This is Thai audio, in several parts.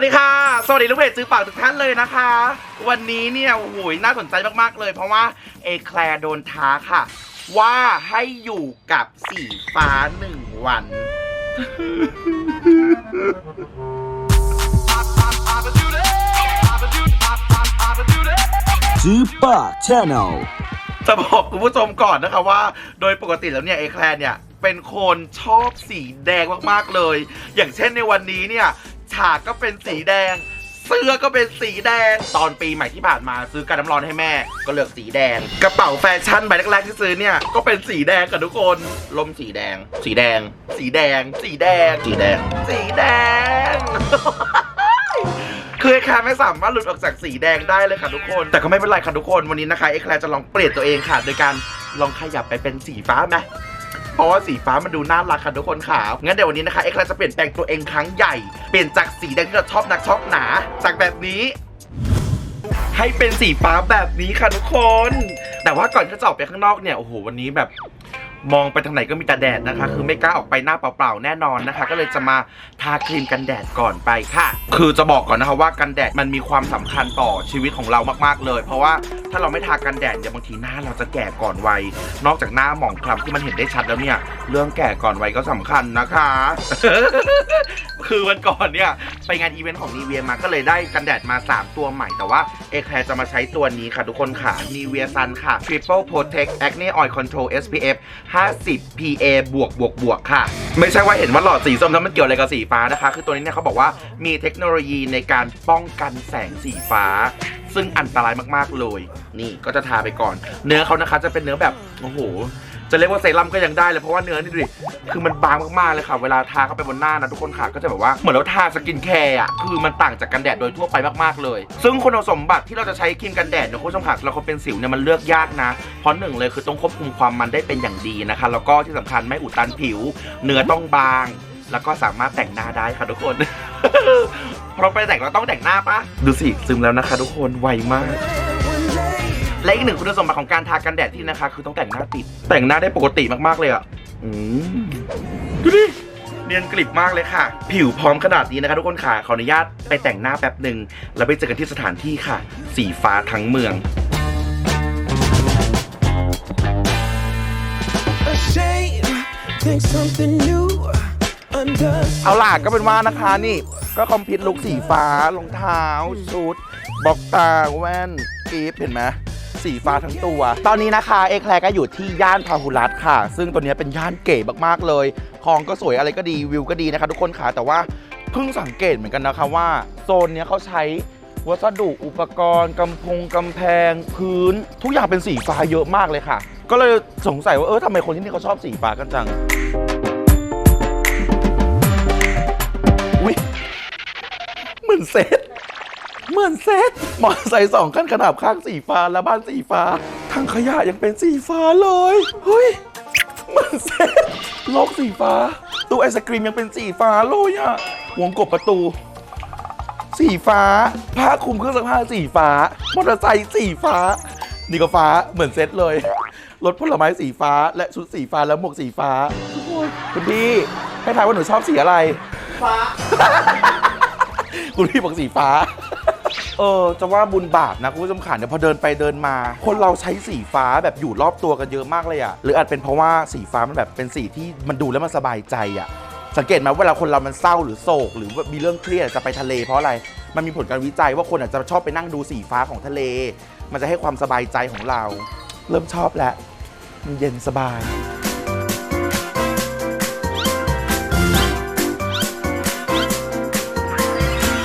วัสดีค่ะ สวัสดีลูกเพจซื้อฝากทุกท่านเลยนะคะ วันนี้เนี่ยโอ้โหน่าสนใจมากๆเลย เพราะว่าเอแคลร์โดนท้าค่ะ ว่าให้อยู่กับสีฟ้าหนึ่งวัน Super Channel จะบอกคุณผู้ชมก่อนนะคะว่า โดยปกติแล้วเนี่ยเอแคลร์เนี่ยเป็นคนชอบสีแดงมากๆเลย อย่างเช่นในวันนี้เนี่ย ฉากก็เป็นสีแดง เสื้อก็เป็นสีแดง ตอนปีใหม่ที่ผ่านมาซื้อการน้ำร้อนให้แม่ ก็เลือกสีแดง กระเป๋าแฟชั่นใบแรกๆที่ซื้อเนี่ย ก็เป็นสีแดงกับทุกคนลมสีแดง สีแดง สีแดง สีแดง สีแดง สีแดงคือไอ้แคลร์ไม่สามารถหลุดออกจากสีแดงได้เลยค่ะทุกคน แต่ก็ไม่เป็นไรค่ะทุกคนวันนี้นะคะไอ้แคลร์จะลองเปลี่ยนตัวเองค่ะ โดยการลองขยับไปเป็นสีฟ้าไหม เพราะว่าสีฟ้ามันดูน่ารักค่ะทุกคนค่ะงั้นเดี๋ยววันนี้นะคะไอ้แคลร์จะเปลี่ยนแปลงตัวเองครั้งใหญ่ เปลี่ยนจากสีแดงที่เราชอบนักชอบหนาจากแบบนี้ให้เป็นสีฟ้าแบบนี้ค่ะทุกคน แต่ว่าก่อนที่จะออกไปข้างนอกเนี่ย โอ้โห วันนี้แบบ มองไปทางไหนก็มีแต่แดดนะคะ คือไม่กล้าออกไปหน้าเปล่าๆแน่นอนนะคะ ก็เลยจะมาทาครีมกันแดดก่อนไปค่ะ คือจะบอกก่อนนะคะว่ากันแดดมันมีความสำคัญต่อชีวิตของเรามากๆเลย เพราะว่าถ้าเราไม่ทากันแดดเดี๋ยวบางทีหน้าเราจะแก่ก่อนวัย นอกจากหน้าหมองคล้ำที่มันเห็นได้ชัดแล้วเนี่ย เรื่องแก่ก่อนวัยก็สำคัญนะคะ คือวันก่อนเนี่ยไปงานอีเวนต์ของนีเวียมาก็เลยได้กันแดดมา 3 ตัวใหม่แต่ว่าเอแคร์จะมาใช้ตัวนี้ค่ะทุกคนค่ะนีเวียซันค่ะ Triple Protect Acne Oil Control SPF 50 PA บวกบวกบวกค่ะ ไม่ใช่ว่าเห็นว่าหลอดสีส้มแล้วมันเกี่ยวอะไรกับสีฟ้านะคะ คือตัวนี้เนี่ยเขาบอกว่ามีเทคโนโลยีในการป้องกันแสงสีฟ้า ซึ่งอันตรายมากๆเลย นี่ก็จะทาไปก่อน เนื้อเขานะคะจะเป็นเนื้อแบบ โอ้โห จะเรียกว่าเซรั่มก็ยังได้เลยเพราะว่าเนื้อนี่ดูดิคือมันบางมากๆเลยค่ะ เวลาทาเข้าไปบนหน้านะทุกคนค่ะก็จะแบบว่าเหมือนเราทาสกินแคร์อะคือมันต่างจากกันแดดโดยทั่วไปมากๆเลย ซึ่งคุณสมบัติที่เราจะใช้ครีมกันแดดเนี่ยคุณผู้ชมค่ะเราคนเป็นสิวเนี่ยมันเลือกยากนะเพราะหนึ่งเลยคือต้องควบคุมความมันได้เป็นอย่างดีนะคะ แล้วก็ที่สำคัญไม่อุดตันผิว เนื้อต้องบาง แล้วก็สามารถแต่งหน้าได้ค่ะทุกคนเพราะไปแต่งเราต้องแต่งหน้าปะดูสิซึมแล้วนะคะ ทุกคนไวมาก และอีกหนึ่งคุณสมบัติของการทากันแดดที่นะคะ คือต้องแต่งหน้าติด แต่งหน้าได้ปกติมากๆเลยอะอืมดูดิเนียนกริบมากเลยค่ะ ผิวพร้อมขนาดนี้นะคะทุกคนค่ะขออนุญาตไปแต่งหน้าแป๊บหนึ่งแล้วไปเจอกันที่สถานที่ค่ะ สีฟ้าทั้งเมือง ashamed. Think something new under เอาล่ะก็เป็นว่านะคะนี่ ก็คอมพิวต์ลุกสีฟ้ารองเท้าชุดบล็อกตาแว่นกีฟเห็นไหม สีฟ้าทั้งตัว ตอนนี้นะคะเอแคลร์ก็อยู่ที่ย่านพาหุรัตค่ะ ซึ่งตัวนี้เป็นย่านเก๋มากๆเลยคลองก็สวยอะไรก็ดีวิวก็ดีนะคะ ทุกคนค่ะแต่ว่าเพิ่งสังเกตเหมือนกันนะคะว่าโซนเนี้ยเขาใช้วัสดุอุปกรณ์กำพงกำแพง พื้น ทุกอย่างเป็นสีฟ้าเยอะมากเลยค่ะ ก็เลยสงสัยว่าเออทำไมคนที่นี่เขาชอบสีฟ้ากันจังอุ๊ยเหมือนเซต เหมือนเซตมอเตอร์ไซค์สองคันขนาบข้างสีฟ้าและบ้านสีฟ้าทางขยะยังเป็นสีฟ้าเลยเฮ้ยเหมือนเซตโลกสีฟ้าตู้ไอศกรีมยังเป็นสีฟ้าเลยอะวงกบประตู สีฟ้าผ้าคลุมเครื่องซักผ้าสีฟ้ามอเตอร์ไซค์สีฟ้า นี่ก็ฟ้าเหมือนเซตเลยรถผลไม้สีฟ้า และชุดสีฟ้าแล้วหมวกสีฟ้าทุกคนคุณพี่ให้ทายว่าหนูชอบสีอะไรคุณพี่บอกสีฟ้า เออจะว่าบุญบาปนะคุณผู้ชมขาเนี่ยพอเดินไปเดินมา คนเราใช้สีฟ้าแบบอยู่รอบตัวกันเยอะมากเลยอะหรืออาจเป็นเพราะว่าสีฟ้ามันแบบเป็นสีที่มันดูแล้วมันสบายใจอะสังเกตไหมเวลาคนเรามันเศร้าหรือโศก หรือมีเรื่องเครียดจะไปทะเลเพราะอะไร มันมีผลการวิจัยว่าคนอาจจะชอบไปนั่งดูสีฟ้าของทะเล มันจะให้ความสบายใจของเรา เริ่มชอบแล้วมันเย็นสบาย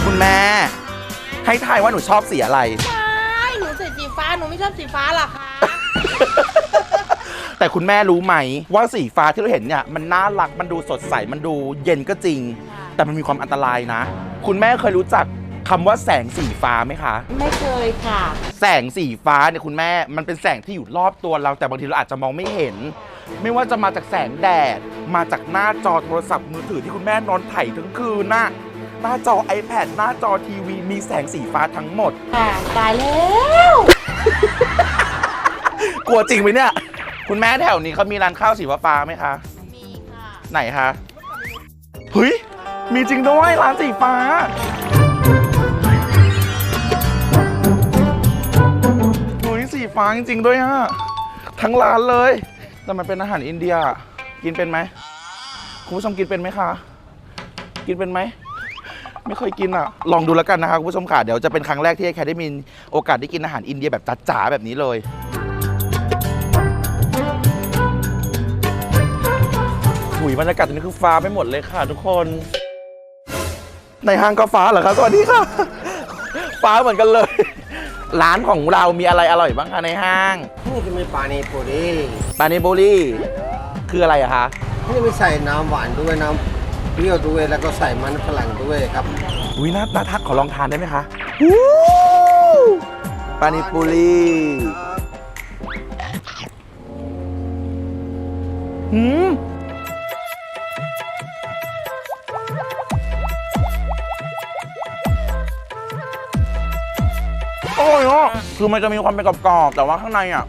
คุณแม่ ให้ทายว่าหนูชอบสีอะไร ไม่หนูใส่สีฟ้า หนูไม่ชอบสีฟ้าหรอกคะแต่คุณแม่รู้ไหมว่าสีฟ้าที่เราเห็นเนี่ยมันน่ารักมันดูสดใสมันดูเย็นก็จริง แต่มันมีความอันตรายนะ คุณแม่เคยรู้จักคำว่าแสงสีฟ้าไหมคะ ไม่เคยค่ะ แสงสีฟ้าเนี่ยคุณแม่มันเป็นแสงที่อยู่รอบตัวเราแต่บางทีเราอาจจะมองไม่เห็น ไม่ว่าจะมาจากแสงแดด มาจากหน้าจอโทรศัพท์มือถือที่คุณแม่นอนไถทั้งคืนน่ะ หน้าจอ iPad หน้าจอทีวีมีแสงสีฟ้าทั้งหมด ค่ะตายแล้วกลัวจริงไหมเนี่ย คุณแม่แถวนี้เขามีร้านข้าวสีฟ้าไหมคะ มีค่ะไหนคะเฮ้ย มีจริงด้วยร้านสีฟ้าเฮ้ยสีฟ้าจริงๆด้วยฮะ ทั้งร้านเลย แต่มันเป็นอาหารอินเดีย กินเป็นไหม คุณผู้ชมกินเป็นไหมคะ กินเป็นไหม ไม่เคยกินอะ ลองดูแล้วกันนะคะคุณผู้ชมค่ะเดี๋ยวจะเป็นครั้งแรกที่ไอ้แคได้มีโอกาสได้กินอาหารอินเดียแบบจ๋าๆแบบนี้เลย หุยบรรยากาศตรงนี้คือฟ้าไปหมดเลยค่ะ ทุกคน ในห้างก็ฟ้าเหรอคะสวัสดีค่ะ ฟ้าเหมือนกันเลย ร้านของเรามีอะไรอร่อยบ้างคะในห้าง นี่จะมีปานีปุรีปานิบุรีคืออะไรอะคะ นี่มีใส่น้ำหวานด้วยน้ำ เปรี้ยวด้วยแล้วก็ใส่มันฝรั่งด้วยครับอุ้ยน่าน่าทักขอลองทานได้ไหมคะวู้ปานิปุรีหืมอร่อยอะคือมันจะมีความเป็นกรอบๆแต่ว่าข้างในอะ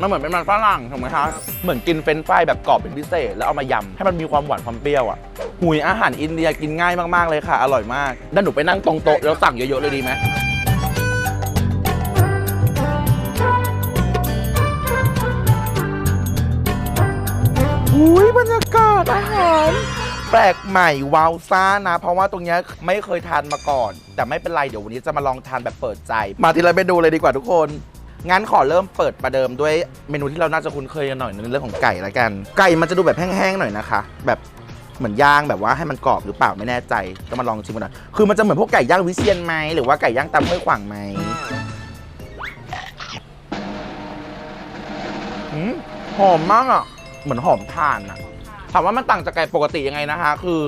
มันเหมือนเป็นมันฝรั่งถูกไหมคะเหมือนกินเฟรนช์ฟรายแบบกรอบเป็นพิเศษ แล้วเอามายำให้มันมีความหวานความเปรี้ยวอะหุยอาหารอินเดียกินง่ายมากๆเลยค่ะ อร่อยมากด้านหนูไปนั่งตรงโต๊ะแล้วสั่งเยอะๆเลยดีไหมหุยบรรยากาศอาหารแปลกใหม่ว้าวซ่านะ เพราะว่าตรงเนี้ยไม่เคยทานมาก่อน แต่ไม่เป็นไร เดี๋ยววันนี้จะมาลองทานแบบเปิดใจ มาทีละเมนูเลยดีกว่าทุกคน งั้นขอเริ่มเปิดประเดิมด้วยเมนูที่เราน่าจะคุ้นเคยกันหน่อยในเรื่องของไก่ละกัน ไก่มันจะดูแบบแห้งๆหน่อยนะคะ แบบเหมือนย่างแบบว่าให้มันกรอบหรือเปล่าไม่แน่ใจก็มาลองชิมกันหน่อยคือมันจะเหมือนพวกไก่ย่างวิเชียนไหมหรือว่าไก่ย่างตำห้วยขวางไหมอืมหอมมากอะ เหมือนหอมถ่านอะถามว่ามันต่างจากไก่ปกติยังไงนะคะ คือ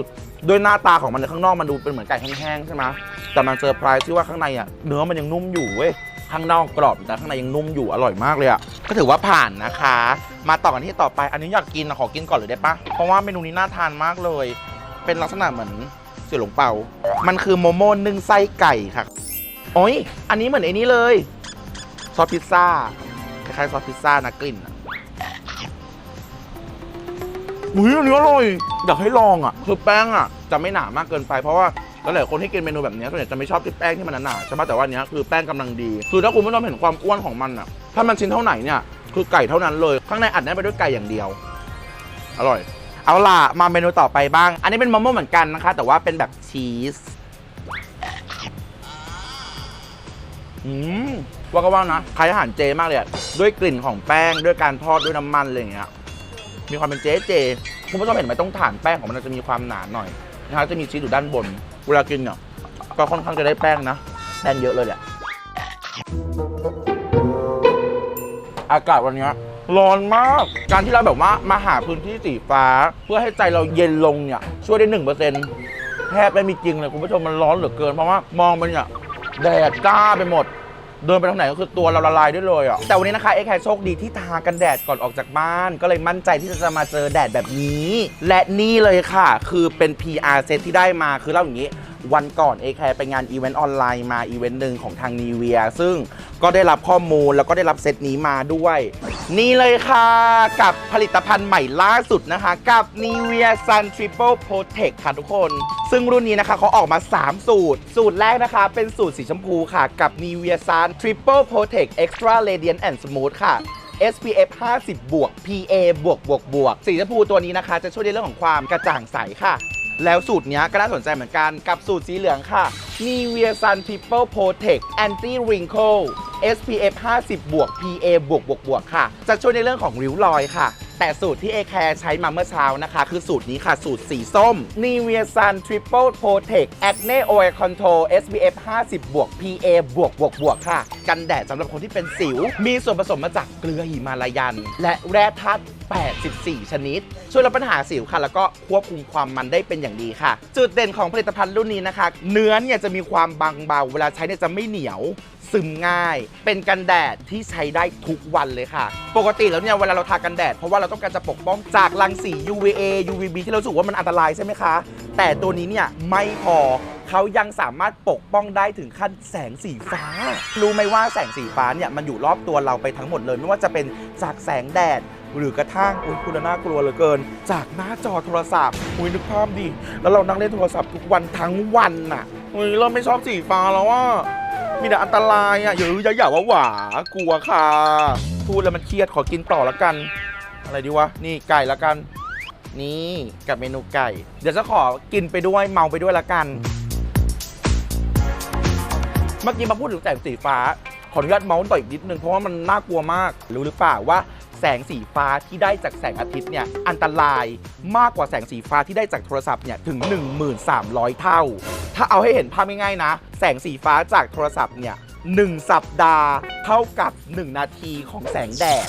ด้วยหน้าตาของมันในข้างนอกมันดูเป็นเหมือนไก่แห้งๆใช่ไหมแต่มันเซอร์ไพรส์ที่ว่าข้างในอะเนื้อมันยังนุ่มอยู่เว้ย ข้างนอกกรอบ แต่ข้างในยังนุ่มอยู่อร่อยมากเลยอะก็ถือว่าผ่านนะคะ มาต่อกันที่ต่อไป อันนี้อยากกินอะขอกินก่อนเลยได้ปะเพราะว่าเมนูนี้น่าทานมากเลย เป็นลักษณะเหมือนเสี่ยวหลงเปา มันคือโมโม่นึ่งไส้ไก่ค่ะโอ้ยอันนี้เหมือนไอ้นี้เลยซอสพิซซ่าคล้ายๆซอสพิซซ่านะกลิ่นอะอุ้ยอันนี้อร่อยอยากให้ลองอะ คือแป้งอะ จะไม่หนามากเกินไปเพราะว่า หลายคนที่กินเมนูแบบนี้ส่วนใหญ่จะไม่ชอบที่แป้งที่มันหนาๆใช่ไหมแต่ว่านเนี้ยคือแป้งกำลังดี คือถ้าคุณผู้ชมเห็นความอ้วนของมันอะ ถ้ามันชิ้นเท่าไหนเนี่ยคือไก่เท่านั้นเลย ข้างในอัดแน่นไปด้วยไก่อย่างเดียว อร่อย เอาล่ะมาเมนูต่อไปบ้าง อันนี้เป็นมะม่วงเหมือนกันนะคะ แต่ว่าเป็นแบบชีสอืมว่าก็ว่านะคล้ายอาหารเจมากเลยด้วยกลิ่นของแป้งด้วยการทอดด้วยน้ำมันอะไรอย่างเงี้ยมีความเป็นเจ๊เจคุณผู้ชมเห็นไหมต้องฐานแป้งของมันจะมีความหนาหน่อย นะครับจะมีชีสอยู่ด้านบน เวลากินเนี่ยก็ค่อนข้างจะได้แป้งนะ แป้งเยอะเลยแหละ อากาศวันนี้ร้อนมาก การที่เราแบบว่ามาหาพื้นที่สีฟ้า เพื่อให้ใจเราเย็นลงเนี่ย ช่วยได้หนึ่งเปอร์เซ็นต์แทบไม่มีจริงเลยคุณผู้ชมมันร้อนเหลือเกินเพราะว่ามองมันเนี่ยแดดจ้าไปหมด เดินไปทางไหนก็คือตัวเราละลายได้เลยอะแต่วันนี้นะคะเอ็กแคโชคดีที่ทากันแดดก่อนออกจากบ้าน ก็เลยมั่นใจที่จะมาเจอแดดแบบนี้ และนี่เลยค่ะ คือเป็น PR เซตที่ได้มาคือเล่าอย่างนี้ วันก่อนเอแคไปงานอีเวนต์ออนไลน์มาอีเวนต์หนึ่งของทางนีเวียซึ่ง ก็ได้รับข้อมูลแล้วก็ได้รับเซตนี้มาด้วย นี่เลยค่ะกับผลิตภัณฑ์ใหม่ล่าสุดนะคะ กับ Nivea Sun Triple Protect ค่ะทุกคน ซึ่งรุ่นนี้นะคะเขาออกมา 3 สูตร สูตรแรกนะคะ เป็นสูตรสีชมพูค่ะ กับ Nivea Sun Triple Protect Extra Radiant and Smooth ค่ะ SPF 50 บวก PA บวกบวกบวกสีชมพูตัวนี้นะคะ จะช่วยในเรื่องของความกระจ่างใสค่ะ แล้วสูตรนี้ก็น่าสนใจเหมือนกันกับสูตรสีเหลืองค่ะ Nivea Sun Triple Protect Anti Wrinkle SPF 50 บวก PA บวกบวกบวกค่ะ จะช่วยในเรื่องของริ้วรอยค่ะ แต่สูตรที่ a อแคร์ใช้มาเมื่อเช้านะคะ คือสูตรนี้ค่ะ สูตรสีส้ม Nivea Sun Triple Protect Acne Oil Control SPF 50 บวก PA บวกบวกบวกค่ะ กันแดดสำหรับคนที่เป็นสิว มีส่วนผสมมาจากเกลือหิมาลายัน และแร่ธาตุ84 ชนิด ช่วยลดปัญหาสิวค่ะ แล้วก็ควบคุมความมันได้เป็นอย่างดีค่ะ จุดเด่นของผลิตภัณฑ์รุ่นนี้นะคะ เนื้อเนี่ยจะมีความบางเบาเวลาใช้เนี่ยจะไม่เหนียว ซึมง่าย เป็นกันแดดที่ใช้ได้ทุกวันเลยค่ะ ปกติแล้วเนี่ยเวลาเราทากันแดด เพราะว่าเราต้องการจะปกป้องจากรังสี UVA UVB ที่เรารู้สึกว่ามันอันตรายใช่ไหมคะ แต่ตัวนี้เนี่ยไม่พอเขายังสามารถปกป้องได้ถึงขั้นแสงสีฟ้า รู้ไหมว่าแสงสีฟ้าเนี่ยมันอยู่รอบตัวเราไปทั้งหมดเลย ไม่ว่าจะเป็นจากแสงแดด หรือกระทั่งอุ้ยคุณน่ากลัวเหลือเกิน จากหน้าจอโทรศัพท์อุ้ยนึกภาพดิแล้วเรานั่งเล่นโทรศัพท์ทุกวันทั้งวันน่ะอุ้ยเราไม่ชอบสีฟ้าแล้วว่า มีแต่อันตรายอะอย่าอย่าอย่าว่าหวากลัวค่ะ พูดแล้วมันเครียดขอกินต่อละกัน อะไรดีวะ นี่ไก่ละกัน นี่กับเมนูไก่ เดี๋ยวจะขอกินไปด้วยเมาไปด้วยละกัน เมื่อกี้มาพูดถึงแสงสีฟ้า ขออนุญาตเมาส์ต่ออีกนิดนึงเพราะว่ามันน่ากลัวมาก รู้หรือเปล่าว่า แสงสีฟ้าที่ได้จากแสงอาทิตย์เนี่ยอันตรายมากกว่าแสงสีฟ้าที่ได้จากโทรศัพท์เนี่ยถึง 1300 เท่า ถ้าเอาให้เห็นภาพง่ายๆนะ แสงสีฟ้าจากโทรศัพท์เนี่ยหนึ่งสัปดาห์เท่ากับ 1 นาทีของแสงแดด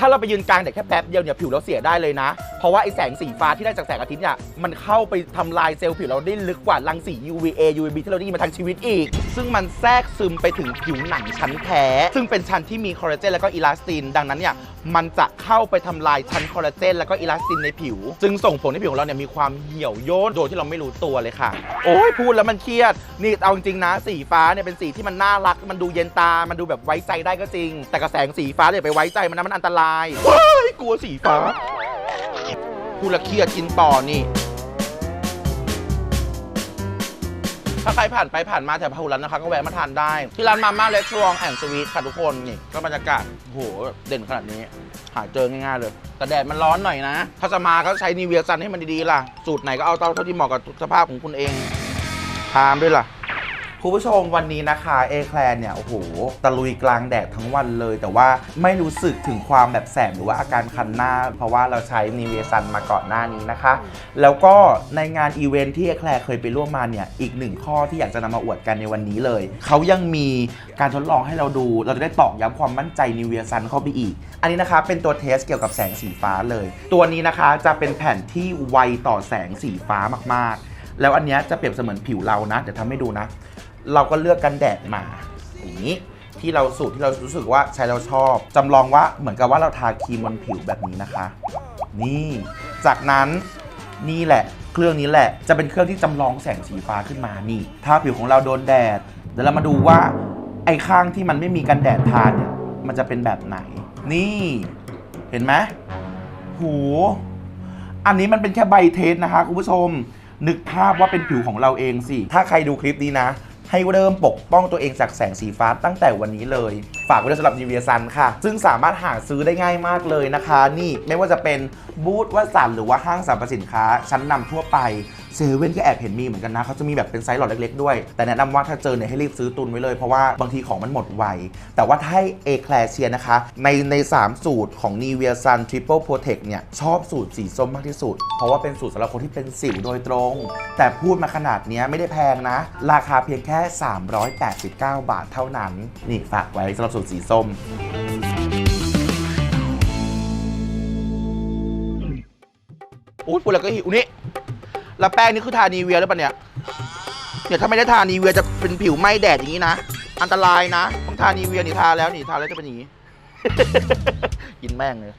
ถ้าเราไปยืนกลางแดดแค่แป๊บเดียวเนี่ยผิวเราเสียได้เลยนะ เพราะว่าไอแสงสีฟ้าที่ได้จากแสงอาทิตย์เนี่ยมันเข้าไปทำลายเซลล์ผิวเราได้ลึกกว่ารังสี UVA UVB ที่เราได้ยินมาทั้งชีวิตอีก ซึ่งมันแทรกซึมไปถึงผิวหนังชั้นแท้ ซึ่งเป็นชั้นที่มีคอลลาเจนแล้วก็อีลาสติน ดังนั้นเนี่ย มันจะเข้าไปทำลายชั้นคอลลาเจนแล้วก็อิลาสตินในผิวจึงส่งผลให้ผิวของเราเนี่ยมีความเหี่ยวย่นโดยที่เราไม่รู้ตัวเลยค่ะ โอ้ยพูดแล้วมันเครียด นี่เอาจริงนะ สีฟ้าเนี่ยเป็นสีที่มันน่ารัก มันดูเย็นตา มันดูแบบไว้ใจได้ก็จริง แต่กระแสงสีฟ้าเนี่ยไปไว้ใจมันนะมันอันตรายว้ายกลัวสีฟ้าพูดแล้วเครียดกินต่อนี่ ถ้าใครผ่านไปผ่านมาแถวพะหุรันนะคะก็แวะมาทานได้ ที่ร้านมาม่าเลสตรองแอนด์สวีทค่ะทุกคนนี่ก็บรรยากาศโอ้โหเด่นขนาดนี้ หาเจอง่ายๆเลย แต่แดดมันร้อนหน่อยนะ ถ้าจะมาก็ใช้นีเวียซันให้มันดีๆล่ะ สูตรไหนก็เอาเท่าที่เหมาะกับสภาพของคุณเองทามด้วยล่ะ คุณผู้ชมวันนี้นะคะ เอแคลเนี่ย โอ้โห ตะลุยกลางแดดทั้งวันเลย แต่ว่าไม่รู้สึกถึงความแบบแสบหรือว่าอาการคันหน้า เพราะว่าเราใช้นีเวซันมาก่อนหน้านี้นะคะ แล้วก็ในงานอีเวนท์ที่เอแคลเคยไปร่วมมาเนี่ย อีกหนึ่งข้อที่อยากจะนำมาอวดกันในวันนี้เลย เขายังมีการทดลองให้เราดู เราจะได้ตอกย้ำความมั่นใจนีเวซันเข้าไปอีก อันนี้นะคะเป็นตัวเทสเกี่ยวกับแสงสีฟ้าเลย ตัวนี้นะคะจะเป็นแผ่นที่ไวต่อแสงสีฟ้ามากๆ แล้วอันนี้จะเปรียบเสมือนผิวเรานะ เดี๋ยวทำให้ดูนะ เราก็เลือกกันแดดมาอย่างนี้ที่เราสูตรที่เรารู้สึกว่าใช้เราชอบจำลองว่าเหมือนกับว่าเราทาครีมบนผิวแบบนี้นะคะ นี่จากนั้นนี่แหละ เครื่องนี้แหละจะเป็นเครื่องที่จำลองแสงสีฟ้าขึ้นมานี่ ถ้าผิวของเราโดนแดดเดี๋ยวเรามาดูว่าไอ้ข้างที่มันไม่มีกันแดดทาเนี่ยมันจะเป็นแบบไหน นี่เห็นไหมหูอันนี้มันเป็นแค่ใบเทสนะคะคุณผู้ชมนึกภาพว่าเป็นผิวของเราเองสิ ถ้าใครดูคลิปนี้นะ ให้เริ่มปกป้องตัวเองจากแสงสีฟ้าตั้งแต่วันนี้เลย ฝากไว้ด้วยสำหรับนิเวียซันค่ะ ซึ่งสามารถหาซื้อได้ง่ายมากเลยนะคะ นี่ไม่ว่าจะเป็นบูธวัสันหรือว่าห้างสรรพสินค้า ชั้นนำทั่วไปเซเว่นก็แอบเห็นมีเหมือนกันนะเขาจะมีแบบเป็นไซส์หลอดเล็ก ๆ ด้วย แต่แนะนำว่าถ้าเจอเนี่ยให้รีบซื้อตุนไว้เลย เพราะว่าบางทีของมันหมดไว แต่ว่าถ้าให้เอแคลเชียนะคะ ในใน 3 สูตรของ n i v e a Sun Triple Protect เนี่ย ชอบสูตรสีส้มมากที่สุด เพราะว่าเป็นสูตรสำหรับคนที่เป็นสิวโดยตรง แต่พูดมาขนาดนี้ไม่ได้แพงนะ ราคาเพียงแค่ 389 บาทเท่านั้น นี่ฝากไว้สำหรับสูตรสีส้มอู้ยพูดแล้วก็หิวนี่แล้วแป้งนี่คือทานีเวียหรือเปล่าเนี่ยเนี่ยถ้าไม่ได้ทานีเวียจะเป็นผิวไหม้แดดอย่างนี้นะ อันตรายนะต้องทานีเวียนี่ทาแล้วนี่ทาแล้วจะเป็นอย่างนี้ กินแม่งเลย